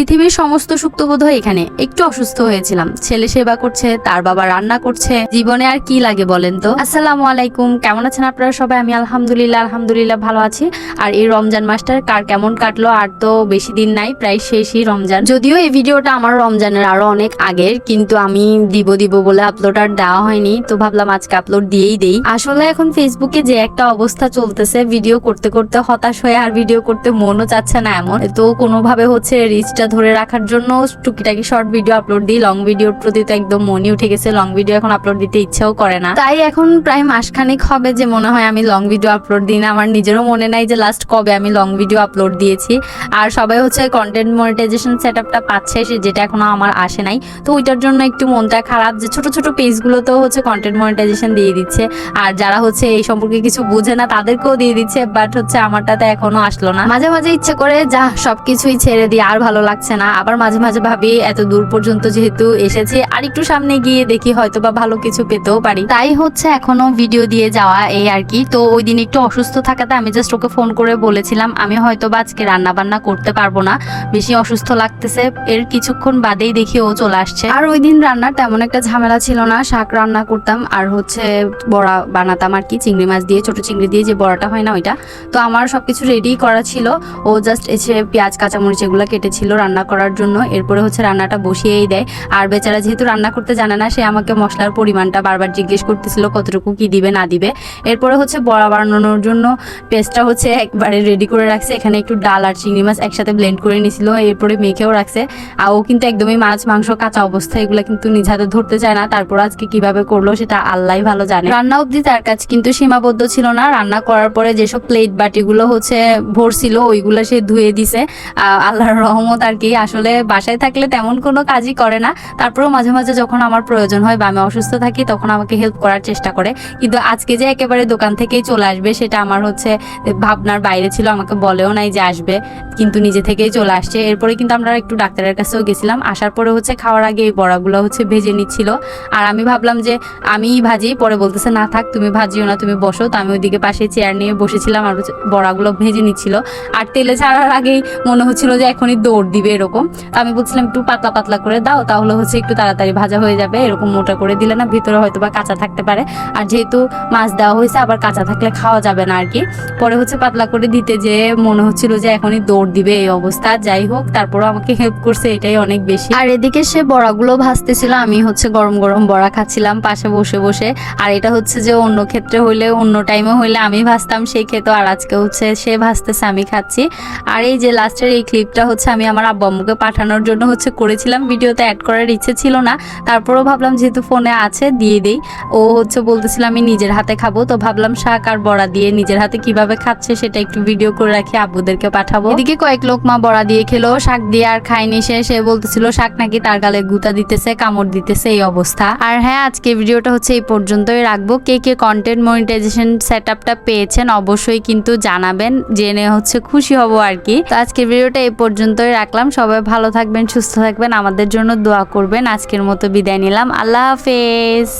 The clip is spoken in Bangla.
পৃথিবীর সমস্ত সুক্তবোধ হয় এখানে। একটু অসুস্থ হয়েছিলাম। ছেলে সেবা করছে, তার বাবা রান্না করছে। জীবনে আর কি লাগে বলেন তো? আসসালামু আলাইকুম। কেমন আছেন আপনারা সবাই? আমি আলহামদুলিল্লাহ আলহামদুলিল্লাহ ভালো আছি। আর এই রমজান মাসটার কার কেমন কাটলো? আর তো বেশি দিন নাই, প্রায় শেষই রমজান। যদিও এই ভিডিওটা আমার রমজানের আরও অনেক আগের, কিন্তু আমি দিব দিব বলে আপলোড আর দেওয়া হয়নি। তো ভাবলাম আজকে আপলোড দিয়েই দেই। আসলে এখন ফেসবুকে যে একটা অবস্থা চলতেছে ভিডিও করতে করতে হতাশ হয়ে আর ভিডিও করতে মনও চাচ্ছে না এমন। তো কোনোভাবে হচ্ছে রিচটা ধরে রাখার জন্য টুকিটাকি শর্ট ভিডিও আপলোড দিই লং ভিডিওর প্রতি তো একদম মনই উঠে গেছে লং ভিডিও এখন আপলোড দিতে ইচ্ছেও করে না। তাই এখন প্রায় মাসখানেক হবে যে মনে হয় আমি লং ভিডিও আপলোড দিই না, আমার নিজেরও মনে নাই যে লাস্ট কবে আমি লং ভিডিও আপলোড দিয়েছি। আর সবাই হচ্ছে কন্টেন্ট মনিটাইজেশন সেট আপটা পাচ্ছে সে যেটা এখনও আমার আসে নাই। তো ওইটার জন্য একটু মনটা খারাপ যে ছোট ছোট পেজগুলোতেও হচ্ছে কন্টেন্ট মনিটাইজেশন দিয়ে দিচ্ছে। আর যারা হচ্ছে এই সম্পর্কে কিছু বুঝে না, তাদেরকেও দিয়ে দিচ্ছে বাট হচ্ছে আমারটাতে এখনও আসলো না। মাঝে মাঝে ইচ্ছে করে যা সবকিছুই ছেড়ে দিয়ে আর ভালো লাগছে না। আবার মাঝে মাঝে ভাবি, এত দূর পর্যন্ত যেহেতু এসেছি আর একটু সামনে গিয়ে দেখি হয়তো বা ভালো কিছু পেতেও পারি। তাই হচ্ছে এখনও ভিডিও দিয়ে যাওয়া এই আর কি। তো ওই দিন একটু অসুস্থ থাকাতে আমি জাস্ট ওকে ফোন করে বলেছিলাম, আমি হয়তো বা আজকে রান্না বান্না করতে পারব না। বেশি অসুস্থ লাগতেছে। এর কিছুক্ষণ বাদেই দেখি ও চলে আসছে। আর ওই দিন রান্নার তেমন একটা ঝামেলা ছিল না। শাক রান্না করতাম, আর হচ্ছে বড়া বানাতাম আর কি। চিংড়ি মাছ দিয়ে, ছোট চিংড়ি দিয়ে যে বড়াটা হয় না ওইটা। তো আমার সবকিছু রেডি করা ছিল। ও জাস্ট এসে পেঁয়াজ, কাঁচামরিচ এগুলো কেটেছিল রান্না করার জন্য। এরপরে হচ্ছে রান্নাটা বসিয়েই দেয়। আর বেচারা যেহেতু রান্না করতে জানে না, সে আমাকে মশলার পরিমাণটা বারবার জিজ্ঞেস করতেছিল কতটুকু কি দিবে, না দিবে। এরপরে হচ্ছে বড়া বানানোর জন্য পেস্টটা হচ্ছে একবারে রেডি করে রাখছে। এখানে একটু ডাল আর চিংড়ি মাছ একসাথে ব্লেন্ড করে নিছিল এরপরে মেখেও রাখছে। আর ও কিন্তু একদমই মাছ, মাংস, কাঁচা অবস্থা এগুলো কিন্তু নিজ হাতে ধরতে চায় না। তারপর আজকে কীভাবে করল সেটা আল্লাহ ভালো জানে। রান্না অবধি তার কাছে কিন্তু সীমাবদ্ধ ছিল না। রান্না করার পরে যেসব প্লেট বাটিগুলো হচ্ছে ভরছিল, ওইগুলো সে ধুয়ে দিছে। আল্লাহর রহমত আর কি আসলে বাসায় থাকলে তেমন কোনো কাজই করে না। তারপরেও মাঝে মাঝে যখন আমার প্রয়োজন হয় বা আমি অসুস্থ থাকি, তখন আমাকে হেল্প করার চেষ্টা করে। কিন্তু আজকে যে একেবারে দোকান থেকেই চলে আসবে, সেটা আমার হচ্ছে ভাবনার বাইরে ছিল, আমাকে বলেও নাই যে আসবে, কিন্তু নিজে থেকেই চলে আসছে। এরপরে কিন্তু আমরা একটু ডাক্তারের কাছেও গেছিলাম। আসার পরে হচ্ছে খাওয়ার আগে এই বড়াগুলো হচ্ছে ভেজে নিচ্ছিল। আর আমি ভাবলাম যে আমিই ভাজি, পরে বলতেছে, না থাক, তুমি ভাজিও না, তুমি বসো। তো আমি ওইদিকে পাশে চেয়ার নিয়ে বসেছিলাম আর বড়াগুলো ভেজে নিচ্ছিল। আর তেলে ছাড়ার আগেই মনে হচ্ছিল যে এখনই দৌড় দিবে এরকম। আমি বলছিলাম, একটু পাতলা পাতলা করে দাও, তাহলে হচ্ছে একটু তাড়াতাড়ি ভাজা হয়ে যাবে। এরকম মোটা করে দিলে না ভিতরে হয়তো বা কাঁচা থাকতে পারে। আর যেহেতু মাছ দেওয়া হয়েছে, আবার কাঁচা থাকলে খাওয়া যাবে না আর কি পরে হচ্ছে পাতলা করে দিতে যে মনে হচ্ছিল যে এখনই দৌড় দিবে এই অবস্থা। যাই হোক, তারপরও আমাকে হেল্প করছে, এটাই অনেক বেশি। আর এদিকে সে বড়াগুলো ভাজতেছিল, আমি হচ্ছে গরম গরম বড়া খাচ্ছিলাম পাশে বসে বসে। আর এটা হচ্ছে যে অন্য ক্ষেত্রে হইলে, অন্য টাইমে হইলে আমি ভাজতাম, সে খেত, আর আজকে হচ্ছে সে ভাজতেছে, আমি খাচ্ছি। আর এই যে লাস্টের এই ক্লিপটা হচ্ছে আমি আমার আব্বু আম্মুকে পাঠানোর জন্য হচ্ছে করেছিলাম। ভিডিওতে অ্যাড করার ইচ্ছে ছিল না। তারপরেও ভাবলাম যেহেতু ফোনে আছে, দিয়ে দেই। ও হচ্ছে বলতেছিল, আমি নিজের হাতে খাব। তো ভাবলাম শাক আর বড়া দিয়ে নিজের হাতে কীভাবে খাচ্ছে সেটা একটু ভিডিও করে রাখি, আব্বুদেরকে পাঠাবো। এদিকে কয়েক লোক মা বড়া দিয়ে খেলো, শাক দিয়ে আর খায়নি সে। সে বলতেছিল, শাক নাকি তার গালে গুতা দিতেছে, কামড় দিতেছে, এই অবস্থা। আর হ্যাঁ আজকে ভিডিওটা হচ্ছে এই পর্যন্তই রাখব। কে কে কন্টেন্ট মনিটাইজেশন সেট আপটা পেয়েছেন অবশ্যই কিন্তু জানাবেন। জেনে হচ্ছে খুশি হব আর কি। তো আজকে ভিডিওটা এই পর্যন্তই রাখলাম। সবাই ভালো থাকবেন, সুস্থ থাকবেন। আমাদের জন্য দোয়া করবেন। আজকের মতো বিদায় নিলাম। আল্লাহ হাফেজ।